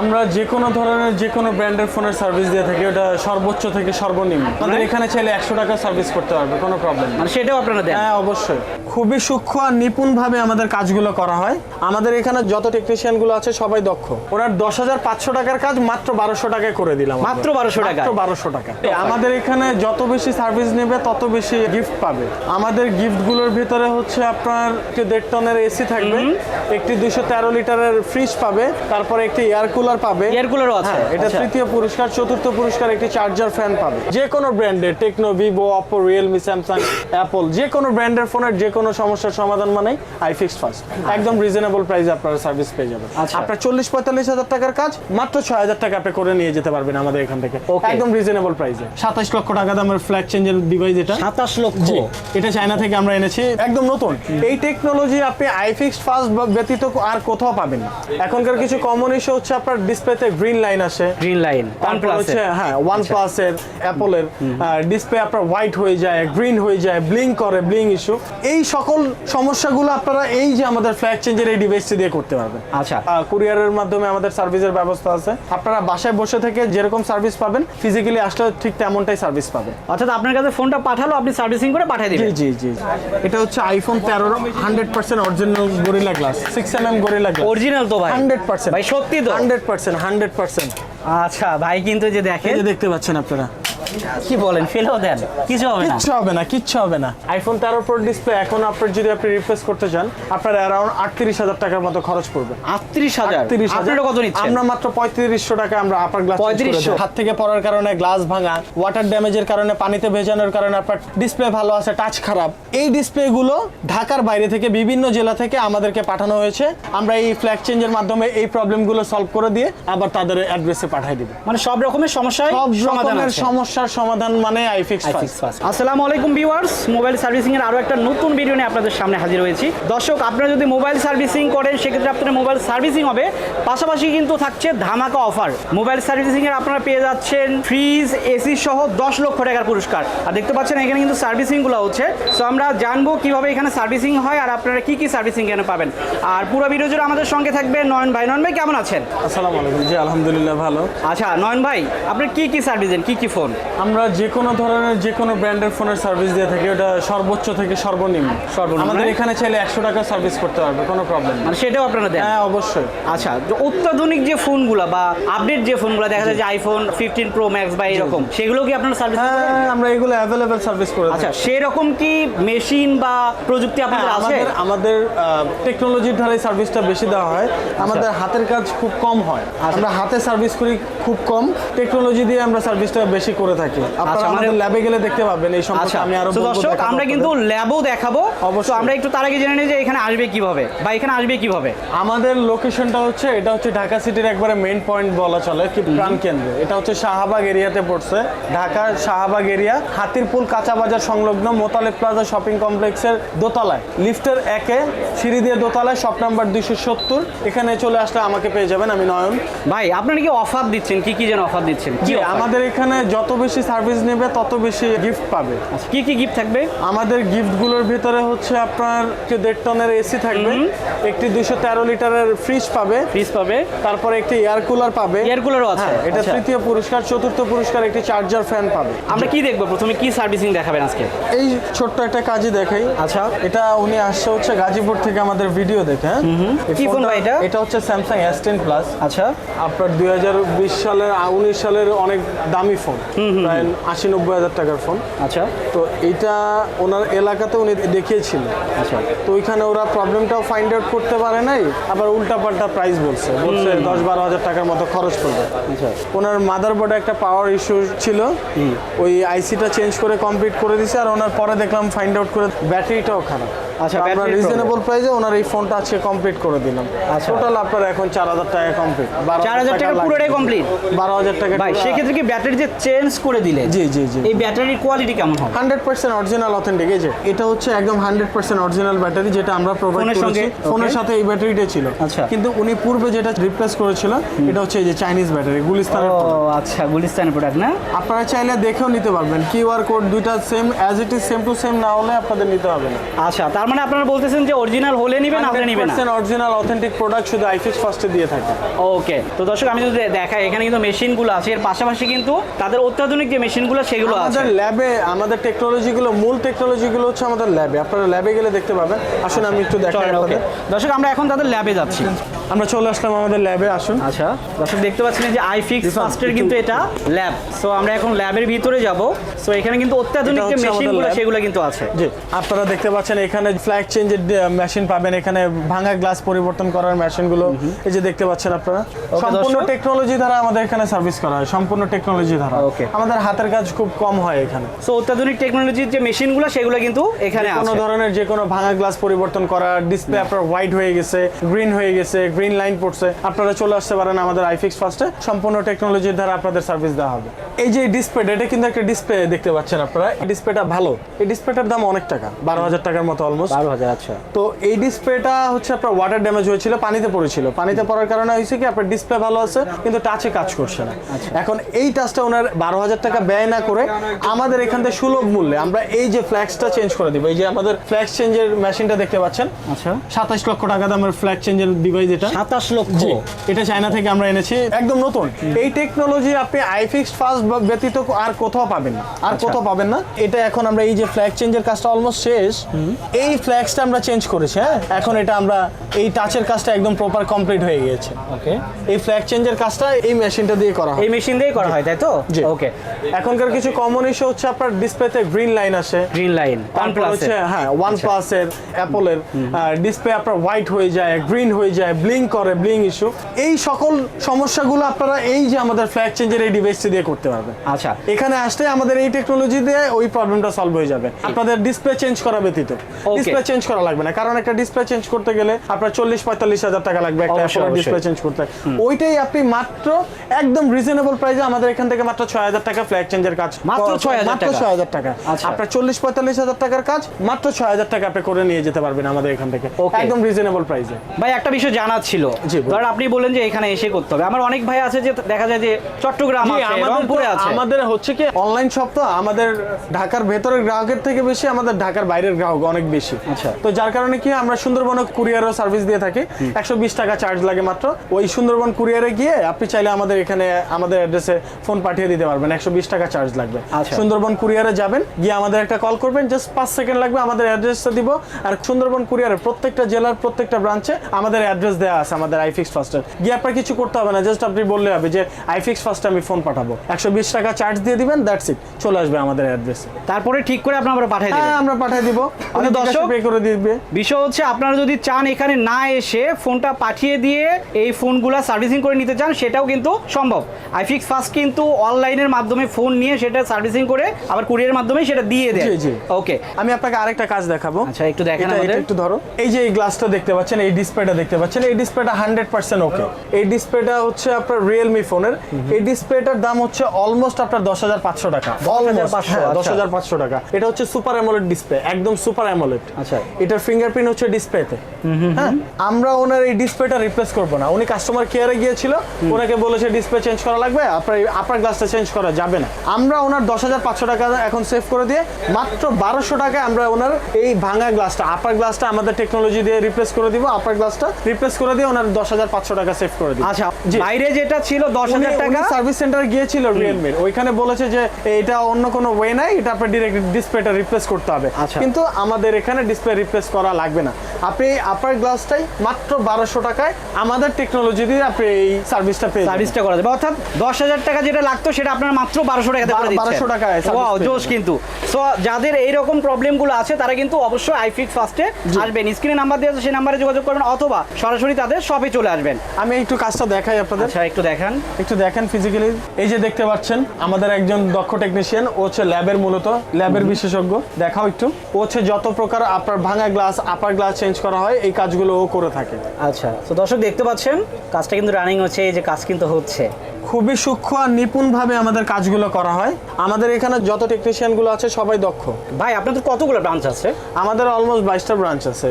আমরা যে কোনো ধরনের যে কোনো ব্র্যান্ডের ফোনের সার্ভিস দিয়ে থাকি ওটা সর্বোচ্চ থেকে সর্বনিম্ন। আমাদের এখানে চাইলে একশো টাকা সার্ভিস করতে পারবে কোনো প্রবলেম মানে সেটাও আপনারা দেন? হ্যাঁ অবশ্যই। খুবই সূক্ষ্ম আর নিপুণভাবে আমাদের কাজগুলো করা হয়। আমাদের এখানে যত টেকনিশিয়ানগুলো আছে সবাই দক্ষ। ওনার দশ হাজার পাঁচশো টাকার কাজ মাত্র বারোশো টাকায় করে দিলাম মাত্র বারোশো টাকা মাত্র বারোশো টাকা আমাদের এখানে যত বেশি সার্ভিস নেবে তত বেশি গিফট পাবে। আমাদের গিফটগুলোর ভিতরে হচ্ছে আপনার একটি দেড় টনের এসি থাকবে একটি দুশো তেরো লিটারের ফ্রিজ পাবে তারপরে একটি এয়ার কুলার পাবে। এয়ার কুলারও আছে। হ্যাঁ, এটা আচ্ছা। তৃতীয় পুরস্কার চতুর্থ পুরস্কার একটি চার্জার ফ্যান পাবে। যে কোনো ব্র্যান্ডের Tecno Vivo Oppo Realme Samsung Apple যে কোনো ব্র্যান্ডের ফোনের যে কোনো সমস্যার সমাধান মানেই আই ফিক্স ফার্স্ট একদম রিজনেবল প্রাইসে আপনারা সার্ভিস পেয়ে যাবেন। আচ্ছা। আপনার চল্লিশ পঁয়তাল্লিশ হাজার টাকার কাজ মাত্র ছয় হাজার টাকা আপনি করে নিয়ে যেতে পারবেন আমাদের এখান থেকে. একদম রিজনেবল প্রাইসে সাতাশ লক্ষ টাকা দামের ফ্ল্যাগ চেঞ্জের ডিভাইস এটা? সাতাশ লক্ষ। এটা চায়না থেকে আমরা এনেছি। একদম নতুন। এই টেকনোলজি আপনি আইফিক্স ফাস্ট ব্যতীত আর কোথাও পাবেন না। এখনকার কিছু কমন ইস্যু হচ্ছে আপনার ডিসপ্লেতে গ্রিন লাইন আসে। গ্রিন লাইন হ্যাঁ অ্যাপলের ডিসপ্লে আপনার হোয়াইট হয়ে যায় গ্রিন হয়ে যায় ব্লিং করে ব্লিং ইস্যু এই সকল সমস্যাগুলো আপনারা এই যে আমাদের ফ্ল্যাগ চেঞ্জের এই ডিভাইসটি দিয়ে করতে পারবেন। আচ্ছা। কুরিয়ারের মাধ্যমে আমাদের সার্ভিসের ব্যবস্থা আছে। আপনারা বাসায় বসে থেকে যেরকম সার্ভিস পাবেন ফিজিক্যালি আসলে ঠিক তেমনটাই সার্ভিস পাবেন। অর্থাৎ আপনার কাছে ফোনটা পাঠালো আপনি সার্ভিসিং করে পাঠিয়ে জি দিবেন জি জি। এটা হচ্ছে আইফোন তেরোর hundred percent original Gorilla glass six M M Gorilla glass original তো ভাই। হান্ড্রেড পার্সেন্ট ভাই সত্যি তো। হান্ড্রেড পার্সেন্ট হান্ড্রেড পার্সেন্ট আচ্ছা ভাই কিন্তু যে দেখে দেখতে পাচ্ছেন আপনারা। কি বলেন ফেলেও দেন। কিছু হবে না। কিচ্ছু হবে না কিচ্ছু হবে না। আইফোন তেরো প্রো ডিসপ্লে এখন আপনার যদি আপনি রিপ্লেস করতে চান আপনার আটত্রিশ হাজার টাকার মতো খরচ পড়বে। আটত্রিশ হাজার? আটত্রিশ হাজার। আপনারা কত নিচ্ছেন? আমরা মাত্র পঁয়ত্রিশশো টাকা আমরা আপার গ্লাস 3500 হাত থেকে পড়ার কারণে গ্লাস ভাঙা ওয়াটার ড্যামেজের কারণে পানিতে ভেজানোর কারণে আপনার ডিসপ্লে ভালো আছে টাচ খারাপ। এই ডিসপ্লে গুলো ঢাকার বাইরে থেকে বিভিন্ন জেলা থেকে আমাদেরকে পাঠানো হয়েছে। আমরা এই ফ্ল্যাগ চেঞ্জের মাধ্যমে এই প্রবলেমগুলো সলভ করে দিয়ে আবার তাদের অ্যাড্রেসে পাঠিয়ে দিব। মানে সব রকমের সমস্যা সব রকমের আছে সমস্যার সমাধান মানে আইফিক্স Fast। আসসালামু আলাইকুম ভিউয়ার্স মোবাইল সার্ভিসিং এর আরও একটা নতুন ভিডিও নিয়ে আপনাদের সামনে হাজির হয়েছি। দর্শক আপনারা যদি মোবাইল সার্ভিসিং করেন সেক্ষেত্রে আপনাদের মোবাইল সার্ভিসিং হবে। পাশাপাশি কিন্তু থাকছে ধামাকা অফার মোবাইল সার্ভিসিং এর আপনারা পেয়ে যাচ্ছেন ফ্রিজ এসি সহ দশ লক্ষ টাকার পুরস্কার। আর দেখতে পাচ্ছেন এখানে কিন্তু সার্ভিসিংগুলো হচ্ছে। সো আমরা জানব কীভাবে এখানে সার্ভিসিং হয় আর আপনারা কি কি সার্ভিসিং এখানে পাবেন। আর পুরো ভিডিও জুড়ে আমাদের সঙ্গে থাকবে নয়ন ভাই। নয়ন ভাই কেমন আছেন? আসসালামু আলাইকুম। জি আলহামদুলিল্লাহ ভালো। আচ্ছা নয়ন ভাই আপনি কি কি সার্ভিস দেন? কি কি ফোন আমরা যে কোনো ধরনের যে কোনো ব্র্যান্ডের ফোনের সার্ভিস দিয়ে থাকি ওটা সর্বোচ্চ থেকে সর্বনিম্ন। সর্বনিম্ন, আমাদের হ্যাঁ? এখানে চাইলে একশো টাকা সার্ভিস করতে পারবে কোনো প্রবলেম মানে সেটাও আপনারা দেন? হ্যাঁ অবশ্যই। আচ্ছা অত্যাধুনিক যে ফোনগুলো বা আপডেট যে ফোনগুলো দেখা যায় যে আইফোন ফিফটিন প্রো ম্যাক্স বা এরকম সেগুলো কি আপনারা সার্ভিস হ্যাঁ আমরা এগুলো অ্যাভেলেবেল সার্ভিস করে আচ্ছা সেরকম কি মেশিন বা প্রযুক্তি হ্যাঁ, আপনাদের আছে? আমাদের টেকনোলজির ধারে সার্ভিসটা বেশি দেওয়া হয়। আমাদের হাতের কাজ খুব কম হয়। আচ্ছা। আমরা হাতে সার্ভিস করি খুব কম। টেকনোলজি দিয়ে আমরা সার্ভিসটা বেশি করে থাকি। আপনারা আচ্ছা, আমাদের মানে- ল্যাবে গেলে দেখতে পাবেন এই আচ্ছা সম্পর্কে আমি আরও দর্শক আমরা কিন্তু ল্যাবও দেখাবো। অবশ্যই। আমরা একটু তার আগে জেনে নিই যে এখানে আসবে কীভাবে বা এখানে আসবে কীভাবে। আমাদের লোকেশনটা হচ্ছে এটা হচ্ছে ঢাকা সিটির একবারে মেইন পয়েন্ট বলা চলে কি প্রাণ কেন্দ্র। এটা হচ্ছে শাহবাগ এরিয়াতে পড়ছে। ঢাকার শাহবাগ এরিয়া হাতিরপুল কাঁচা বাজার সংলগ্ন মোতালেব প্লাজা শপিং কমপ্লেক্সের দোতলায়। লিফটের একে সিঁড়ি দিয়ে দোতলায় শপ নাম্বার দুইশো সত্তর। এখানে চলে আসলে আমাকে পেয়ে যাবেন আমি নয়ন। ভাই আপনারা কি অফার দিচ্ছেন? কি কি যেন অফার দিচ্ছেন? আমাদের এখানে যত বেশি সার্ভিস নেবে তত বেশি গিফট পাবে। আচ্ছা, কি কি গিফট থাকবে? আমাদের গিফটগুলোর ভিতরে হচ্ছে আপনার দেড় টনের এসি থাকবে একটি দুশো তেরো লিটারের ফ্রিজ পাবে ফ্রিজ পাবে। তারপরে একটি এয়ার কুলার পাবে। এয়ার কুলারও আছে। হ্যাঁ, এটা আচ্ছা। তৃতীয় পুরস্কার চতুর্থ পুরস্কার একটি চার্জার ফ্যান পাবে। আমরা কি দেখব? প্রথমে কি সার্ভিসিং দেখাবেন আজকে? এই ছোট্ট একটা কাজই দেখাই। আচ্ছা। এটা উনি আসছে হচ্ছে গাজীপুর থেকে আমাদের ভিডিও দেখে হ্যাঁ? কি ফোন ভাই এটা? এটা হচ্ছে স্যামসাং এস টেন প্লাস আচ্ছা। আপনার দুই হাজার বিশ সালের উনিশ সালের অনেক দামি ফোন প্রায় আশি নব্বই হাজার টাকার ফোন আচ্ছা। তো এইটা ওনার এলাকাতে উনি দেখিয়েছিল। আচ্ছা। তো ওইখানে ওরা প্রবলেমটাও ফাইন্ড আউট করতে পারে নাই আবার উল্টা পাল্টা প্রাইস বলছে বলছে দশ বারো হাজার টাকার মতো খরচ করবে। আচ্ছা। ওনার মাদার বোর্ডে একটা পাওয়ার ইস্যু ছিল। ওই আইসিটা চেঞ্জ করে কমপ্লিট করে দিছে আর ওনার পরে দেখলাম ফাইন্ড আউট করে ব্যাটারিটাও খারাপ। আচ্ছা, battery রিজনেবল প্রাইসে ওনার এই ফোনটা আজকে কমপ্লিট করে দিলাম। আচ্ছা। টোটাল আপনার এখন চার হাজার টাকা কমপ্লিট চার হাজার টাকা পুরোটাই complete? বারো হাজার টাকা ভাই সেক্ষেত্রে কি ব্যাটারি যে চেঞ্জ করে দিলে জি জি জি। এই ব্যাটারির কোয়ালিটি কেমন হবে? হান্ড্রেড পার্সেন্ট অরিজিনাল অথেন্টিক এই যে এটা হচ্ছে একদম হান্ড্রেড পার্সেন্ট অরিজিনাল ব্যাটারি যেটা আমরা প্রোভাইড ফোনের করেছি। ফোনের সাথে এই ব্যাটারিটা ছিল। আচ্ছা। কিন্তু উনি পূর্বে যেটা রিপ্লেস করেছিল এটা হচ্ছে এই যে চাইনিজ ব্যাটারি গুলিস্তানের আচ্ছা গুলিস্তানের প্রোডাক্ট না? আপনারা চাইলে দেখেও নিতে পারবেন। কিউআর কোড দুইটা same as it is same to same না হলে আপনাদের নিতে হবে না। আচ্ছা তার মানে আপনারা বলতেছেন যে অরিজিনাল হলে নিবেন না হলে নিবেন না? অরিজিনাল অথেন্টিক প্রোডাক্ট শুধু আইফিক্স ফার্স্টে দিয়ে থাকে। ওকে তো দর্শক আমি যদি দেখাই এখানে কিন্তু মেশিনগুলো আছে। এর পাশাপাশি কিন্তু তাদের অত্যাধুনিক যে মেশিনগুলো সেগুলো আছে। আমাদের ল্যাবে আমাদের টেকনোলজিগুলো মূল টেকনোলজিগুলো হচ্ছে আমাদের ল্যাবে আপনারা ল্যাবে গেলে দেখতে পাবেন। আসুন আমি একটু দেখাই আপনাদের। দর্শক আমরা এখন তাদের ল্যাবে যাচ্ছি। আমরা চলে আসলাম আমাদের ল্যাবে আসুন। আচ্ছা দর্শক দেখতে পাচ্ছেন যে আইফিক্স দেখুন, ফার্স্টের কিন্তু এটা ল্যাব সো আমরা এখন ল্যাবের ভিতরে যাব। সো এখানে কিন্তু অত্যাধুনিক যে মেশিনগুলো সেগুলো কিন্তু আছে। জি আপনারা দেখতে পাচ্ছেন এখানে ফ্ল্যাগ চেঞ্জের মেশিন পাবেন। এখানে ভাঙা গ্লাস পরিবর্তন করার মেশিনগুলো এই যে দেখতে পাচ্ছেন আপনারা। সম্পূর্ণ টেকনোলজি দ্বারা আমাদের এখানে সার্ভিস করা হয়। সম্পূর্ণ টেকনোলজি দ্বারা। Okay. আমাদের হাতের কাজ খুব কম হয় এখানে। সো অত্যাধুনিক টেকনোলজির যে মেশিনগুলো সেগুলো কিন্তু এখানে কোনো ধরনের যে কোনো ভাঙা গ্লাস পরিবর্তন করা ডিসপ্লে আপনার হোয়াইট হয়ে গেছে গ্রিন হয়ে গেছে গ্রিন লাইন পড়ছে। আপনারা চলে আসতে পারেন আমাদের আইফিক্স ফার্স্টে। সম্পূর্ণ টেকনোলজির দ্বারা আপনাদের সার্ভিস দেওয়া হবে। এই যে ডিসপ্লেটা এটা কিন্তু একটা ডিসপ্লে দেখতে পাচ্ছেন আপনারা। এই ডিসপ্লেটা ভালো। এই ডিসপ্লেটার দাম অনেক টাকা বারো হাজার টাকার মতো অলমোস্ট বারো হাজার আচ্ছা। তো এই ডিসপ্লেটা হচ্ছে আপনার ওয়াটার ড্যামেজ হয়েছিল পানিতে পড়েছিল। পানিতে পড়ার কারণে হয়েছে কি আপনার ডিসপ্লে ভালো আছে কিন্তু টাচে কাজ করছে না। এখন এই টাচটা ওনার বারো হাজার টাকা ব্যয় না করে আমাদের এখান থেকে সুলভ মূল্যে আমরা এই যে ফ্ল্যাক্সটা চেঞ্জ করে দিব। এই যে আমাদের ফ্ল্যাক্স চেঞ্জের মেশিনটা দেখতে পাচ্ছেন। আচ্ছা। সাতাশ লক্ষ টাকা দামের ফ্ল্যাগ চেঞ্জের ডিভাইস এটা। সাতাশ লক্ষ। এটা চায়না থেকে আমরা এনেছি। একদম নতুন। এই টেকনোলজি আপনি আইফিক্স ফাস্ট ব্যতীত আর কোথাও পাবেন না। আর কোথাও পাবেন না। এটা এখন আমরা এই যে ফ্ল্যাগ চেঞ্জের কাজটা অলমোস্ট শেষ। এই ফ্ল্যাগসটা আমরা চেঞ্জ করেছি হ্যাঁ? এখন এটা আমরা এই টাচের কাজটা একদম প্রপার কমপ্লিট হয়ে গিয়েছে। ওকে এই ফ্ল্যাগ চেঞ্জের কাজটা এই মেশিনটা দিয়ে করা হয়। এই মেশিন দিয়ে করা হয় তাই তো? ওকে এখনকার কিছু কমন ইস্যু হচ্ছে আপনার ডিসপ্লেতে গ্রিন লাইন আসে। গ্রিন লাইন ওয়ান হ্যাঁ ওয়ান প্লাসের অ্যাপলের ডিসপ্লে আপনার হোয়াইট হয়ে যায় গ্রিন হয়ে যায় ব্লিং করে ব্লিং ইস্যু এই সকল সমস্যাগুলো আপনারা এই যে আমাদের ফ্ল্যাগ চেঞ্জের এই ডিভাইসটি দিয়ে করতে পারবেন। আচ্ছা। এখানে আসতে আমাদের এই টেকনোলজি দিয়ে ওই প্রবলেমটা সলভ হয়ে যাবে। আপনাদের ডিসপ্লে চেঞ্জ করা ব্যতীত। ডিসপ্লে চেঞ্জ করা লাগবে না। কারণ একটা ডিসপ্লে চেঞ্জ করতে গেলে আপনার চল্লিশ পঁয়তাল্লিশ হাজার টাকা লাগবে একটা। ডিসপ্লে চেঞ্জ করতে। ওইটাই আপনি মাত্র একদম রিজনেবল প্রাইসে আমাদের এখান থেকে মাত্র ছয় হাজার টাকা ফ্ল্যাগ চেঞ্জের কাজ মাত্র 6,000 মাত্র ছয় হাজার টাকা। আচ্ছা। আপনার চল্লিশ পঁয়তাল্লিশ হাজার টাকার কাজ মাত্র ছয় হাজার টাকা আপনি করে নিয়ে যেতে পারবেন আমাদের এখান থেকে। একদম রিজনেবল প্রাইসে ভাই একটা বিষয় জানার ছিল। ধর আপনি বলেন যে এখানে এসে করতে হবে। আমার অনেক ভাই আছে যে দেখা যায় যে চট্টগ্রাম আছে রংপুরে আছে। আমাদের হচ্ছে কি অনলাইন শপ তো আমাদের ঢাকার ভেতরের গ্রাহকের থেকে বেশি আমাদের ঢাকার বাইরের গ্রাহক অনেক বেশি। আচ্ছা। তো যার কারণে কি আমরা সুন্দরবনে কুরিয়ারও সার্ভিস দিয়ে থাকি। একশো বিশ টাকা চার্জ লাগে মাত্র। ওই সুন্দরবন কুরিয়ারে গিয়ে আপনি চাইলে আমাদের এখানে আমাদের অ্যাড্রেসে ফোন পাঠিয়ে দিতে পারবেন। একশো বিশ টাকা চার্জ লাগবে। আচ্ছা। সুন্দরবন কুরিয়ারে যাবেন গিয়ে আমাদের একটা কল করবেন জাস্ট পাঁচ সেকেন্ড লাগবে আমাদের অ্যাড্রেসটা দিব। আর সুন্দরবন কুরিয়ারের প্রত্যেকটা জেলার প্রত্যেকটা ব্রাঞ্চে আমাদের অ্যাড্রেস দেওয়া আছে আমাদের আইফিক্স গিয়ে আপনার কিছু করতে হবে না জাস্ট আপনি বললে হবে যে আইফিক্স আমি ফোন পাঠাবো। একশো বিশ টাকা চার্জ দিয়ে দিবেন দ্যাটস ইট চলে আসবে আমাদের অ্যাড্রেসে তারপরে ঠিক করে আপনারা আমরা পাঠিয়ে হ্যাঁ আমরা পাঠিয়ে দিব। মানে দর্শক- পে করে দিবে। বিষয় হচ্ছে আপনারা যদি চান এখানে না এসে ফোনটা পাঠিয়ে দিয়ে এই ফোনগুলা সার্ভিসিং করে নিতে চান সেটাও কিন্তু সম্ভব। আইফিক্স ফার্স্ট কিন্তু অনলাইনের মাধ্যমে ফোন নিয়ে সেটা সার্ভিসিং করে আবার কুরিয়ার মাধ্যমে সেটা দিয়ে দেয়। জি, জি। ওকে আমি আপনাকে আরেকটা কাজ দেখাবো। আচ্ছা, একটু দেখেন আমাদের। একটু ধরো। এই যে এই গ্লাসটা দেখতে পাচ্ছেন এই ডিসপ্লেটা দেখতে পাচ্ছেন এই ডিসপ্লেটা হান্ড্রেড পার্সেন্ট ওকে এই ডিসপ্লেটা হচ্ছে আপনার রিয়েলমি ফোনের এই ডিসপ্লেটার দাম হচ্ছে অলমোস্ট আপনার দশ হাজার পাঁচশো টাকা। 10,500 হ্যাঁ, দশ আচ্ছা। হাজার পাঁচশো টাকা। এটা হচ্ছে সুপার অ্যামোলেড ডিসপ্লে একদম সুপার অ্যামোলেড আচ্ছা। এটার ফিঙ্গারপ্রিন্ট হচ্ছে ডিসপ্লেতে হ্যাঁ আমরা ওনার এই ডিসপ্লেটা রিপ্লেস করব না। উনি কাস্টমার কেয়ারে গিয়েছিল ওনাকে বলেছে ডিসপ্লে চেঞ্জ করা লাগবে আপনার আপার গ্লাসটা চেঞ্জ করা যাবে না। আমরা ওনার দশ হাজার পাঁচশো টাকা এখন সেভ করে দিয়ে মাত্র বারোশো টাকায় আমরা ওনার এই ভাঙা গ্লাসটা আপার গ্লাসটা আমাদের টেকনোলজি দিয়ে রিপ্লেস করে দিব আপার গ্লাসটা রিপ্লেস করে দিয়ে ওনার দশ হাজার পাঁচশো টাকা সেভ করে দিব আচ্ছা বাইরে যেটা ছিল দশ হাজার টাকা? সার্ভিস সেন্টার গিয়েছিল রিয়েলমির ওইখানে বলেছে যে এটা অন্য কোনো ওয়ে নাই এটা আপনার ডিরেক্ট ডিসপ্লেটা রিপ্লেস করতে হবে। আচ্ছা। কিন্তু আমাদের এখানে ডিসপ্লে রিপ্লেস করা লাগবে না। আপনি আপার গ্লাসটাই মাত্র বারোশো টাকায় আমাদের টেকনোলজি দিয়ে আপনি এই সার্ভিসটা পেয়ে। সার্ভিসটা করা যাবে। অর্থাৎ দশ হাজার টাকা যেটা লাগতো সেটা আপনার মাত্র বারোশো টাকাতে করে বারো- দিচ্ছে 1200 টাকায় service ওয়াও জোশ কিন্তু। সো যাদের এইরকম প্রবলেমগুলো আছে তারা কিন্তু অবশ্যই আইফিক্স ফার্স্টে আসবেন। স্ক্রিনে নাম্বার দেওয়া আছে সেই নাম্বারে যোগাযোগ করবেন অথবা সরাসরি তাদের শপে চলে আসবেন। আমি একটু কাজটা দেখাই আপনাদের। আচ্ছা একটু দেখান। একটু দেখেন ফিজিক্যালি এই যে দেখতে পাচ্ছেন আমাদের একজন দক্ষ টেকনিশিয়ান ও হচ্ছে ল্যাবের মূলত ল্যাবের বিশেষজ্ঞ। দেখাও একটু। ও হচ্ছে যত প্রকার আপনার ভাঙা গ্লাস আপার গ্লাস চেঞ্জ করা হয় এই কাজগুলো ও করে থাকে। আচ্ছা তো দর্শক দেখতে পাচ্ছেন কাজটা কিন্তু রানিং হচ্ছে এই যে কাজ কিন্তু হচ্ছে। খুবই সূক্ষ্ম আর নিপুণভাবে আমাদের কাজগুলো করা হয়। আমাদের এখানে যত টেকনিশিয়ানগুলো আছে সবাই দক্ষ। ভাই আপনাদের কতগুলো ব্রাঞ্চ আছে? আমাদের অলমোস্ট বাইশটা ব্রাঞ্চ আছে।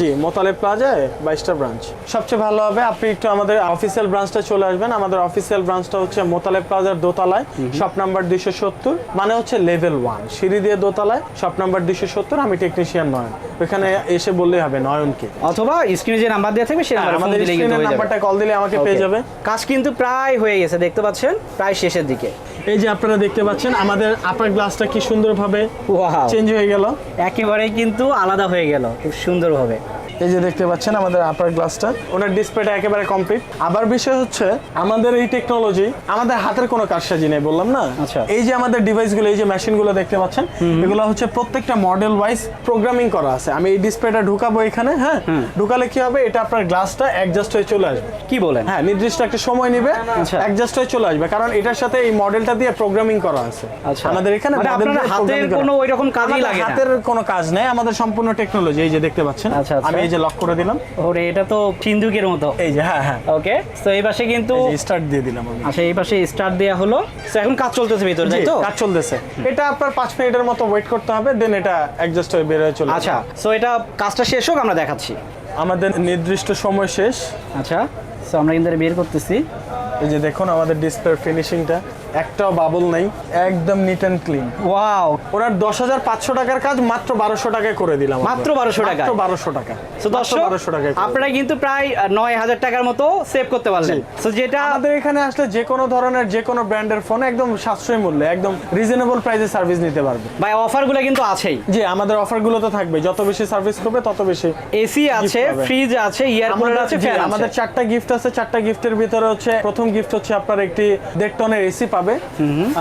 জি মোতালে প্লাজায় বাইশটা ব্রাঞ্চ সবচেয়ে ভালো হবে আপনি একটু আমাদের অফিসিয়াল ব্রাঞ্চটা চলে আসবেন। আমাদের অফিসিয়াল ব্রাঞ্চটা হচ্ছে মোতালে প্লাজার দোতলায় শপ নাম্বার দুইশো সত্তর মানে হচ্ছে লেভেল ওয়ান সিঁড়ি দিয়ে দোতলায় শপ নাম্বার দুইশো সত্তর আমি টেকনিশিয়ান নয়ন। ওখানে এসে বললেই হবে নয়নকে। অথবা স্ক্রিনে যে নাম্বার দেওয়া থাকবে সেই নাম্বারটা কল দিলে আমাকে পেয়ে যাবে। কাজ কিন্তু প্রায় হয়ে গেছে দেখতে পাচ্ছেন? প্রায় শেষের দিকে। এই যে আপনারা দেখতে পাচ্ছেন আমাদের আপার গ্লাসটা কি সুন্দরভাবে চেঞ্জ হয়ে গেল। একেবারেই কিন্তু আলাদা হয়ে গেল খুব সুন্দরভাবে। এই যে দেখতে পাচ্ছেন আমাদের আপার গ্লাসটা ওনার ডিসপ্লেটা একেবারে কমপ্লিট আবার বিষয় হচ্ছে আমাদের এই টেকনোলজি আমাদের হাতের কোনো কারসাজি নেই বললাম না? আচ্ছা। এই যে আমাদের ডিভাইসগুলো এই যে মেশিনগুলো দেখতে পাচ্ছেন এগুলো হচ্ছে প্রত্যেকটা মডেল ওয়াইজ প্রোগ্রামিং করা আছে। আমি এই ডিসপ্লেটা ঢুকাবো এখানে হ্যাঁ? ঢুকালে কি হবে? এটা আপনার গ্লাসটা অ্যাডজাস্ট হয়ে চলে আসবে। কি বলেন? হ্যাঁ নির্দিষ্ট একটা সময় নেবে আচ্ছা। অ্যাডজাস্ট হয়ে চলে আসবে। কারণ এটার সাথে এই মডেলটা দিয়ে প্রোগ্রামিং করা আছে। আচ্ছা। আমাদের এখানে মানে আপনার হাতের কোনো ওইরকম কাজই লাগে না। হাতের কোনো কাজ নেই আমাদের সম্পূর্ণ টেকনোলজি এই যে দেখতে পাচ্ছেন। আচ্ছা, আচ্ছা। আমি এই যে লক করে দিলাম। ওরে এটা তো সিন্ধুকের মতো। এই যে হ্যাঁ হ্যাঁ। ওকে তো এই পাশে কিন্তু স্টার্ট দিয়ে দিলাম আচ্ছা এই পাশে স্টার্ট দেওয়া হলো। তো এখন কাজ চলতেছে ভিতরে তাই তো? কাজ চলতেছে। এটা আপনার পাঁচ মিনিটের মতো ওয়েট করতে হবে দেন এটা অ্যাডজাস্ট হয়ে বের হয়ে চলে আচ্ছা সো এটা কাজটা শেষ হোক আমরা দেখাচ্ছি। আমাদের নির্দিষ্ট সময় শেষ। আচ্ছা সো আমরা কিন্তু বের করতেছি। এই যে দেখুন আমাদের ডিসপ্লের ফিনিশিংটা একটাও বাবল নাই। একদম নিট অ্যান্ড ক্লিন ওয়াও ওনার দশ হাজার পাঁচশো টাকার কাজ মাত্র বারোশো টাকায় করে দিলাম মাত্র 1200 টাকায়? মাত্র বারোশো টাকা। দর্শক বারোশো আপনারা কিন্তু প্রায় নয় হাজার টাকার মতো সেভ করতে পারলেন। সো যেটা আমাদের এখানে আসলে যে কোনো ধরনের যে কোনো ব্র্যান্ডের ফোন একদম সাশ্রয়ী মূল্যে একদম রিজনেবল প্রাইসে সার্ভিস নিতে পারবে। ভাই অফারগুলো কিন্তু আছেই। জি আমাদের অফারগুলো তো থাকবে যত বেশি সার্ভিস করবে তত বেশি এসি আছে ফ্রিজ আছে ইয়ার কুলার আছে আমাদের চারটা গিফট আছে। চারটা গিফটের ভিতরে হচ্ছে প্রথম গিফট হচ্ছে আপনার একটি দেড় টনের এসি পাবে।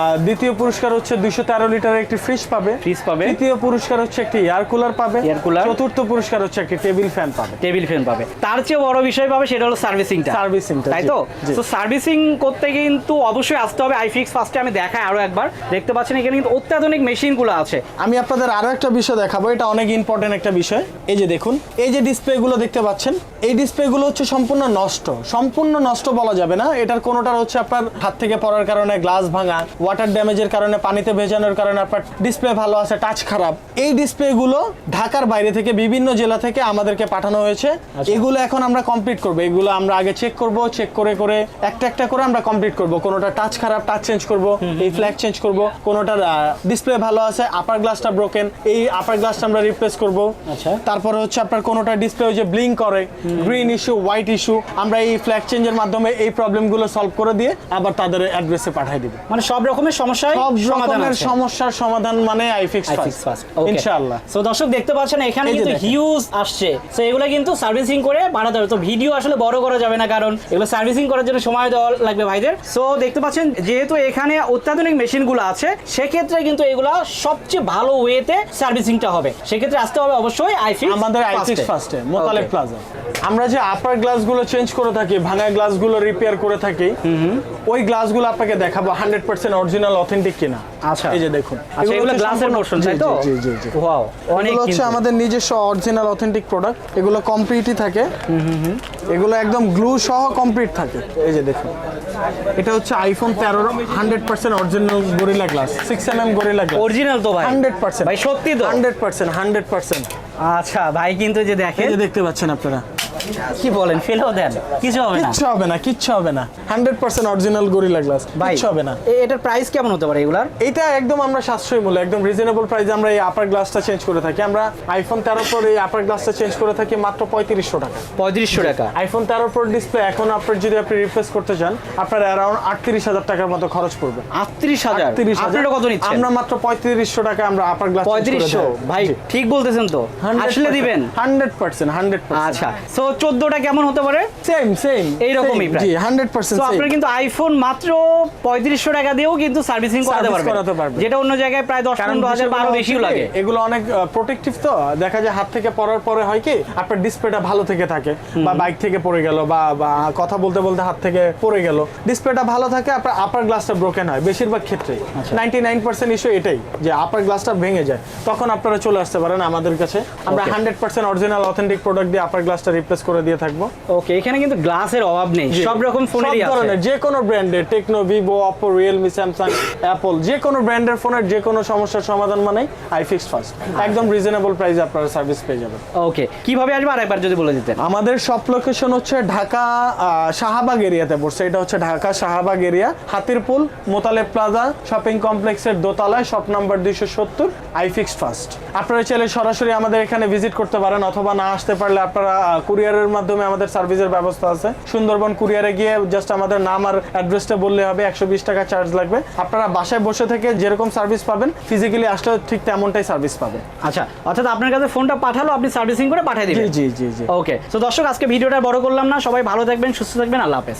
আর দ্বিতীয় পুরস্কার হচ্ছে দুইশো তেরো লিটারের একটি ফ্রিজ পাবে। ফ্রিজ পাবে। তৃতীয় পুরস্কার হচ্ছে একটি এয়ার কুলার পাবে। Air cooler। চতুর্থ পুরস্কার হচ্ছে একটি টেবিল ফ্যান পাবে। টেবিল ফ্যান পাবে। তার চেয়ে বড় বিষয় পাবে সেটা হলো সার্ভিসিংটা। সার্ভিসিংটা তাই তো? তো সার্ভিসিং করতে কিন্তু অবশ্যই আসতে হবে। আইফিক্স ফার্স্টে আমি দেখাই আরও একবার। দেখতে পাচ্ছেন এখানে কিন্তু অত্যাধুনিক মেশিনগুলো আছে। আমি আপনাদের আরও একটা বিষয় দেখাবো। এটা অনেক ইম্পর্টেন্ট একটা বিষয়। এই যে দেখুন এই যে ডিসপ্লেগুলো দেখতে পাচ্ছেন এই ডিসপ্লেগুলো হচ্ছে সম্পূর্ণ নষ্ট। সম্পূর্ণ নষ্ট বলা যাবে না। এটার কোনোটার হচ্ছে আপনার হাত থেকে পড়ার কারণে গ্লাস ভাঙা ওয়াটার ড্যামেজের কারণে পানিতে ভেজানোর কারণে আপনার ডিসপ্লে ভালো আছে টাচ খারাপ। এই ডিসপ্লেগুলো ঢাকার বাইরে থেকে বিভিন্ন জেলা থেকে আমাদেরকে পাঠানো হয়েছে। এগুলো এখন আমরা কমপ্লিট করব। এগুলো আমরা আগে চেক করব চেক করে করে একটা একটা করে আমরা কমপ্লিট করব। কোনোটা টাচ খারাপ টাচ চেঞ্জ করব এই ফ্ল্যাগ চেঞ্জ করব কোনোটার ডিসপ্লে ভালো আছে আপার গ্লাসটা ব্রোকেন এই আপার গ্লাসটা আমরা রিপ্লেস করব। আচ্ছা। তারপরে হচ্ছে আপনার কোনোটা ডিসপ্লে যে ব্লিং করে গ্রিন ইস্যু হোয়াইট ইস্যু আমরা এই ফ্ল্যাগ চেঞ্জের মাধ্যমে এই প্রবলেমগুলো সলভ করে দিয়ে আবার তাদের অ্যাড্রেসে পাঠিয়ে দিব। মানে সব রকমের সব রকমের সমস্যার সমাধান মানে আইফিক্স okay. ইনশাআল্লাহ। সো দর্শক দেখতে পাচ্ছেন এখানে কিন্তু হিউজ আসছে। এগুলো কিন্তু সার্ভিসিং করে বাড়াতে হবে। তো ভিডিও আসলে বড় করা যাবে না কারণ এগুলো সার্ভিসিং করার জন্য সময় দেওয়া লাগবে ভাইদের। সো দেখতে পাচ্ছেন যেহেতু এখানে অত্যাধুনিক মেশিনগুলো আছে সেক্ষেত্রে কিন্তু এগুলা সবচেয়ে ভালো ওয়েতে সার্ভিসিংটা হবে। সেক্ষেত্রে আসতে হবে অবশ্যই আইফিক্স আমাদের আইফিক্স ফার্স্টে মোতালেব প্লাজা আমরা যে আপার গ্লাসগুলো চেঞ্জ করে থাকি ভাঙা গ্লাসগুলো রিপেয়ার করে থাকি ওই গ্লাসগুলো আপনাকে দেখাবো। হান্ড্রেড পার্সেন্ট অরিজিনাল অথেন্টিক কিনা। আচ্ছা। এই যে দেখুন। আচ্ছা এগুলো গ্লাসের পোর্শন তাই তো? জি জি জি ওয়াও অনেক হচ্ছে আমাদের নিজস্ব অরিজিনাল অথেন্টিক প্রোডাক্ট এগুলো কমপ্লিটই থাকে। এগুলো একদম গ্লু সহ কমপ্লিট থাকে। এই যে দেখুন। এটা হচ্ছে আইফোন তেরোর hundred percent original Gorilla glass six M M Gorilla glass original তো ভাই। হান্ড্রেড পার্সেন্ট ভাই সত্যি তো। হান্ড্রেড পার্সেন্ট হান্ড্রেড পার্সেন্ট আচ্ছা ভাই কিন্তু যে দেখেন এই যে দেখতে পাচ্ছেন আপনারা। কি বলেন ফেলেও দেন। কিছু হবে না। কিচ্ছু হবে না কিচ্ছু হবে না। Hundred percent original Gorilla glass কিচ্ছু হবে না। এটার প্রাইস কেমন হতে পারে এগুলার? এটা একদম আমরা সাশ্রয়ী মূল্য একদম রিজনেবল প্রাইসে আমরা এই আপার গ্লাসটা চেঞ্জ করে থাকি। আমরা আইফোন তেরো পর এই আপার গ্লাসটা চেঞ্জ করে থাকি মাত্র পঁয়ত্রিশশো টাকা। পঁয়ত্রিশশো টাকা। আইফোন তেরো প্রো ডিসপ্লে এখন আপনার যদি আপনি রিপ্লেস করতে চান আপনার আটত্রিশ হাজার টাকার মতো খরচ পড়বে। আটত্রিশ হাজার? আটত্রিশ হাজার। আপনারা কত নিচ্ছেন? আমরা মাত্র পঁয়ত্রিশশো টাকা আমরা আপার গ্লাস পঁয়ত্রিশশো? ভাই ঠিক বলতেছেন তো। আসলে দিবেন। হান্ড্রেড পার্সেন্ট হান্ড্রেড আচ্ছা সো চোদ্দটা কেমন হতে পারে? সেম সেম এইরকমই প্রায়। জি হান্ড্রেড পার্সেন্ট তো আপনারা কিন্তু আইফোন মাত্র পঁয়ত্রিশশো টাকা দিয়েও কিন্তু সার্ভিসিং করাতে পারবেন। যেটা অন্য জায়গায় প্রায় দশ পনেরো হাজার বা আরও বেশিও লাগে। এগুলো অনেক প্রোটেক্টিভ তো। দেখা যায় হাত থেকে পড়ার পরে হয় কি আপনার ডিসপ্লেটা ভালো থেকে থাকে। বা বাইক থেকে পড়ে গেল বা কথা বলতে বলতে হাত থেকে পড়ে গেল। ডিসপ্লেটা ভালো থাকে আপনার আপার গ্লাসটা ব্রোকেন হয় বেশিরভাগ ক্ষেত্রেই। আচ্ছা। নাইনটি নাইন পার্সেন্ট ইস্যু এটাই যে আপার গ্লাসটা ভেঙে যায়। তখন আপনারা চলে আসতে পারেন আমাদের কাছে। আমরা. Hundred percent original authentic product দিয়ে আপার গ্লাসটা রিপ্লেস করে দিয়ে থাকব। ওকে এখানে কিন্তু গ্লাসের অভাব নেই সব রকম ফোনেরই সব আছে। ধরনের যে কোনো ব্র্যান্ডের Tecno Vivo Oppo Realme Samsung Apple যে কোনো ব্র্যান্ডের ফোনের যে কোনো সমস্যার সমাধান মানেই আই ফিক্স ফার্স্ট একদম রিজনেবল প্রাইসে আপনারা সার্ভিস পেয়ে যাবেন। ওকে কীভাবে আসবে? আরেকবার যদি বলে দিতেন। আমাদের সব লোকেশন হচ্ছে ঢাকা শাহবাগ এরিয়াতে পড়ছে। এটা হচ্ছে Dhaka Shahbag area Hatirpool Motaleb Plaza shopping কমপ্লেক্সের দোতলায় শপ নাম্বার দুইশো সত্তর আই ফিক্স ফার্স্ট আপনারা চাইলে সরাসরি আমাদের এখানে ভিজিট করতে পারেন অথবা না আসতে পারলে আপনারা কুরিয়ারের মাধ্যমে আমাদের সার্ভিসের ব্যবস্থা আছে। সুন্দরবন কুরিয়ারে গিয়ে জাস্ট আমাদের নাম আর অ্যাড্রেসটা বললে হবে একশো বিশ টাকা চার্জ লাগবে। আপনারা বাসায় বসে থেকে যেরকম সার্ভিস পাবেন ফিজিক্যালি আসলে ঠিক তেমনটাই সার্ভিস পাবেন। আচ্ছা অর্থাৎ আপনার কাছে ফোনটা পাঠালো আপনি সার্ভিসিং করে পাঠিয়ে দিন দিবেন জি জি জি। ওকে তো দর্শক আজকে ভিডিওটা বড় করলাম না। সবাই ভালো থাকবেন সুস্থ থাকবেন আল্লাহ হাফেজ।